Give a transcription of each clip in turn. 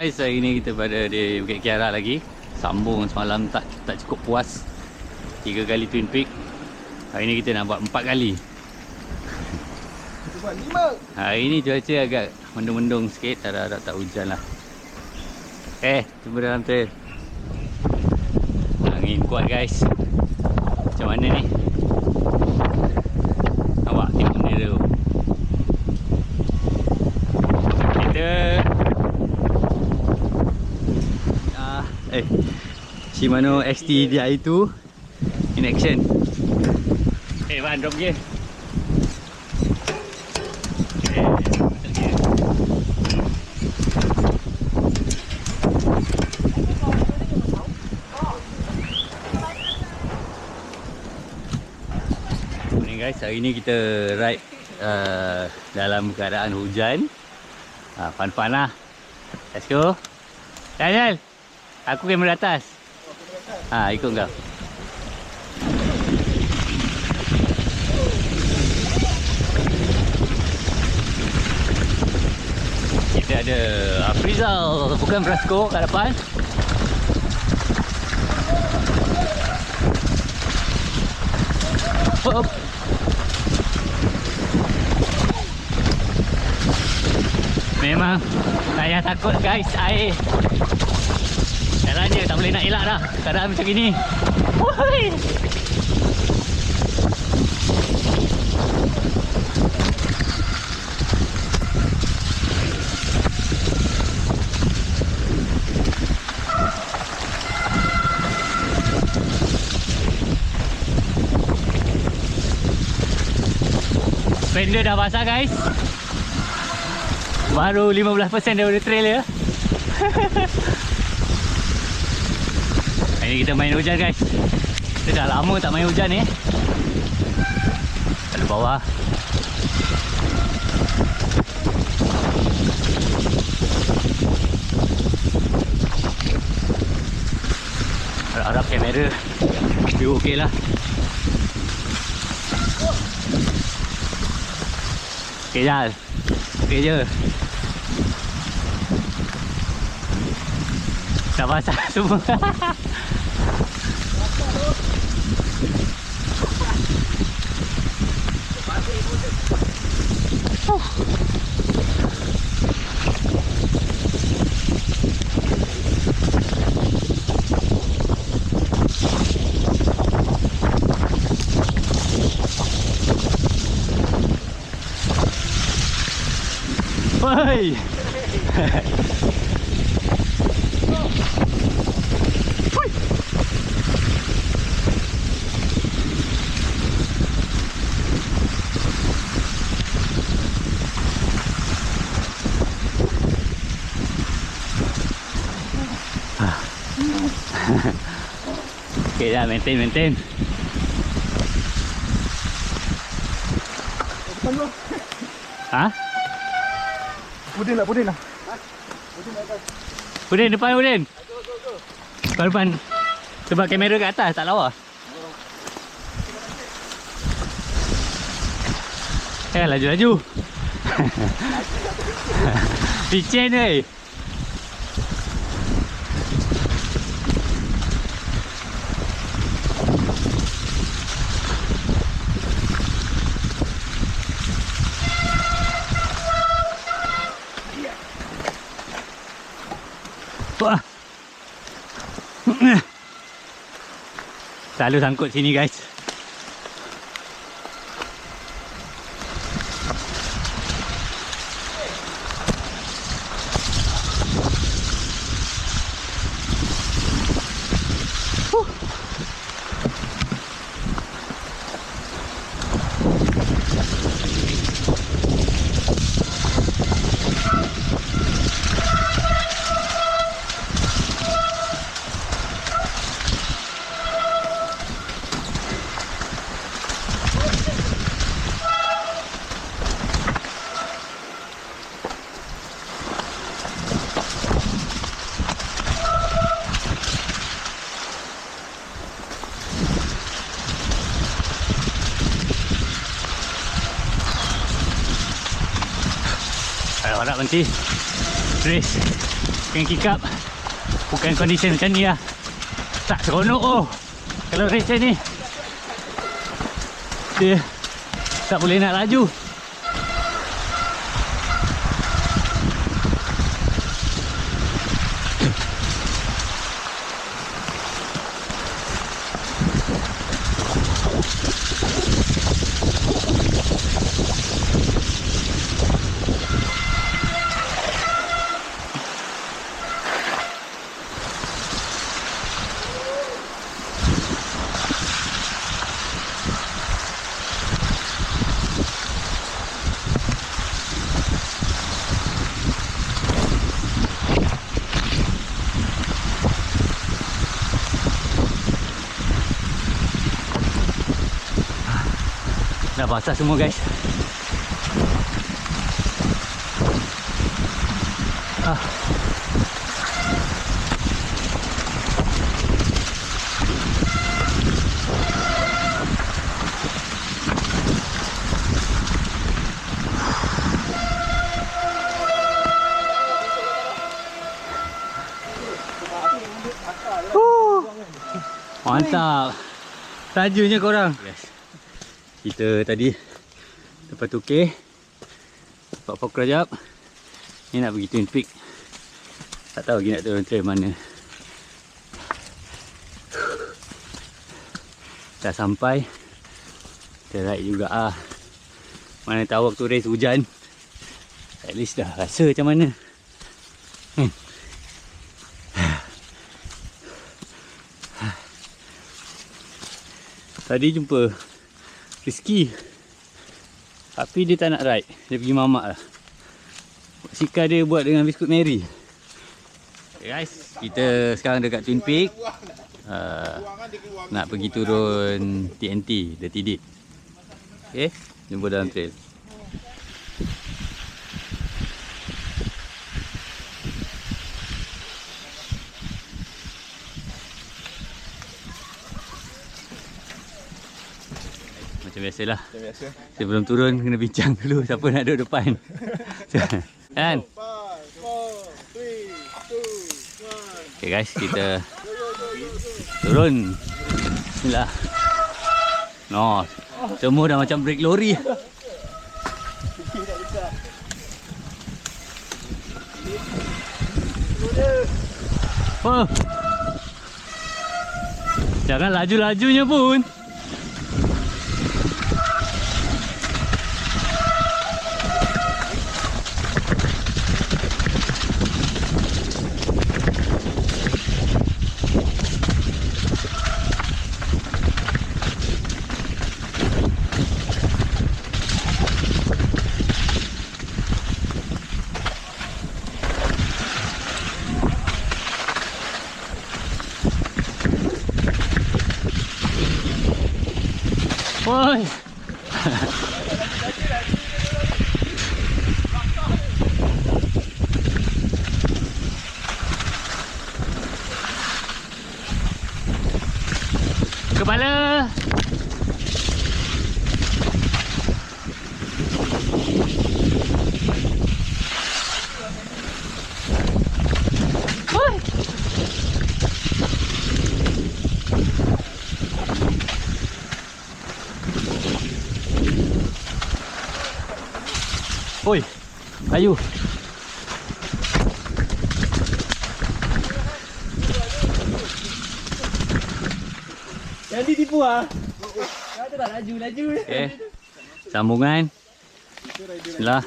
Guys, hari ni kita berada di Bukit Kiara lagi. Sambung semalam tak tak cukup puas. Tiga kali Twin Peak. Hari ni kita nak buat empat kali. Kita buat lima. Hari ni cuaca agak mendung-mendung sikit. Harap-harap tak hujan lah. Eh, cuba dalam trail. Angin kuat guys. Macam mana ni? Nampak tengok ni tu Kita ah, Eh Shimano XT Di2 In action Eh, Wan drop gear guys, hari ni kita ride uh, dalam keadaan hujan. Ha, fun-fun lah. Let's go. Daniel, aku kamera atas. Ha, ikut kau. Kita ada Afrizal, bukan Frasco kat depan. Hop. Memang payah takut guys air Jalan tak boleh nak elak dah. Keadaan macam gini. Woi. Fender dah basah guys. Baru 15% daripada trail ya Hari ni kita main hujan guys. Kita dah lama tak main hujan ni. Kat bawah. Harap-harap kamera View okey lah. Okey Jal. Okey je. Dah basah semua Woi. Maintain Depan tu. Ha? Pudin lah, pudin lah. Udin depan Udin Depan depan Sebab kamera kat atas tak lawa Eh laju-laju Licin ni Wah. Selalu sangkut sini guys. Berhenti Race Kena kick up. Bukan kondisi macam ni lah. Tak seronok oh. Kalau race ni Dia Tak boleh nak laju Dah basah semua guys ah. Mantap Tajunya korang yes. Kita tadi Lepas tukir Dapat fokus jap Ni nak pergi Twin Peak. Tak tahu lagi nak turun trail mana. Dah sampai. Kita ride juga ah. Mana tahu waktu race hujan. At least dah rasa macam mana. Hmm. Tadi jumpa Rizky. Tapi dia tak nak ride. Dia pergi mamak lah. Sika dia buat dengan biskut Mary. Guys Kita sekarang dekat Twin Peak. Uh, Nak pergi turun TNT The Tidit Okay Jumpa dalam trail Macam biasalah Macam biasa. Sebelum turun kena bincang dulu siapa nak duduk depan. kan? Okay guys, kita turun. Bismillah. No. Semua dah macam brake lori. Oh. Jangan laju-lajunya pun. Woi. Kepala. Woi. Oi. Ayu. Yang ditipu ah. Kata tak laju laju. Okey. Sambungan. Bismillah.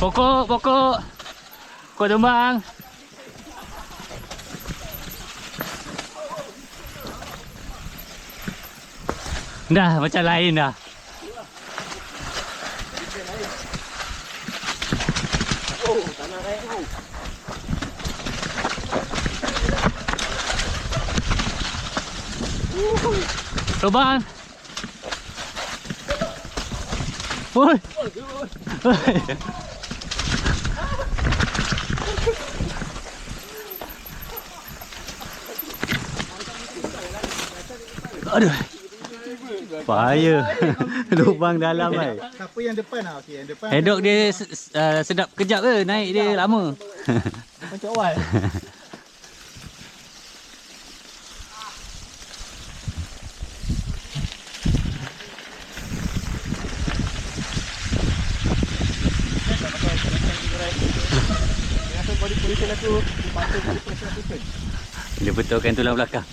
Pokok, pokok. Pokok tumbang. Dah macam lain dah. Lubang. Oi. Aduh. Bahaya. Lubang dalam ai. Siapa yang depan ah? Okey, yang depan. Hedok dia uh, sedap kejap ke naik dia lama. Macam awal. Dia betulkan tulang belakang.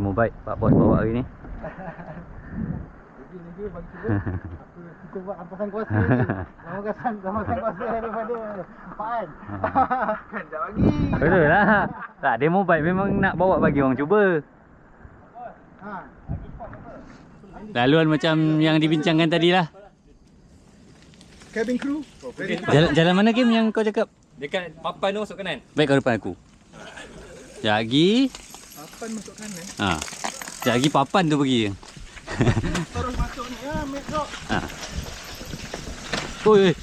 Demo bike Pak Bos bawa hari ni. Lagi lagi bagi cuba. Aku kita buat ampasan kuasa. Nama kesan ampasan kuasa daripada Pan. kan tak bagi. Betul lah. Tak, demo bike memang nak bawa bagi orang cuba. Ha. Laluan macam yang dibincangkan tadi lah. Cabin crew. Jalan, jalan mana Kim yang kau cakap? Dekat papan tu masuk kanan. Baik kau depan aku. Sekejap lagi. Papan masuk kanan. Ha. Sekejap lagi papan tu pergi. Terus masuk ni. Ya, make rock. Ha. Oi.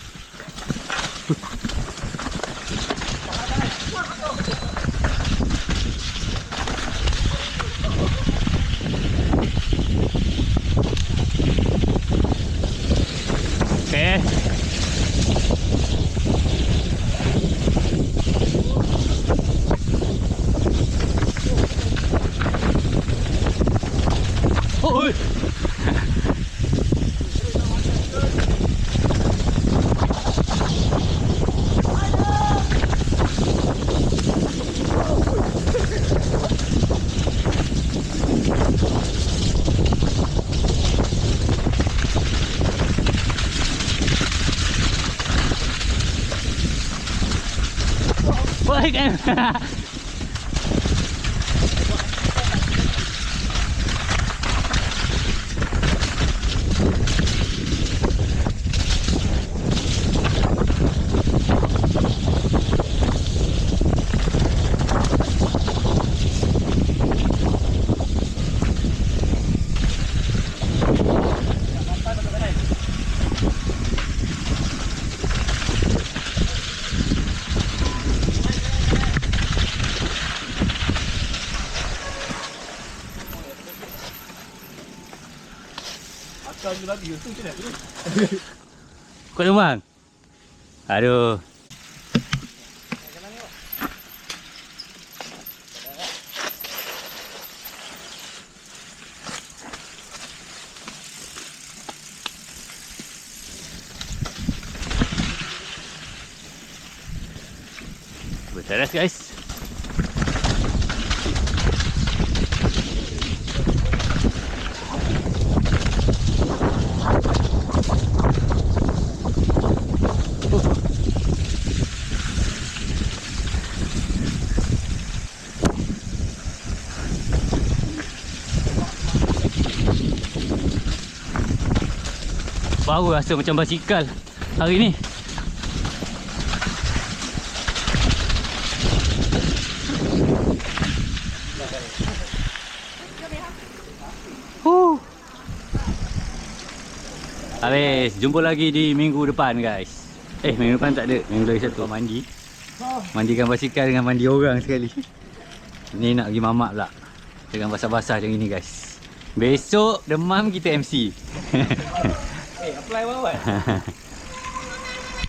Baik babi tu? Kau tumbang? Aduh. Berteras guys. Baru rasa macam basikal hari ni. Habis, jumpa lagi di minggu depan guys. Eh, minggu depan tak ada. Minggu lagi satu mandi. Mandikan basikal dengan mandi orang sekali. Ni nak pergi mamak pula. Dengan basah-basah macam ni guys. Besok demam kita MC. apply what?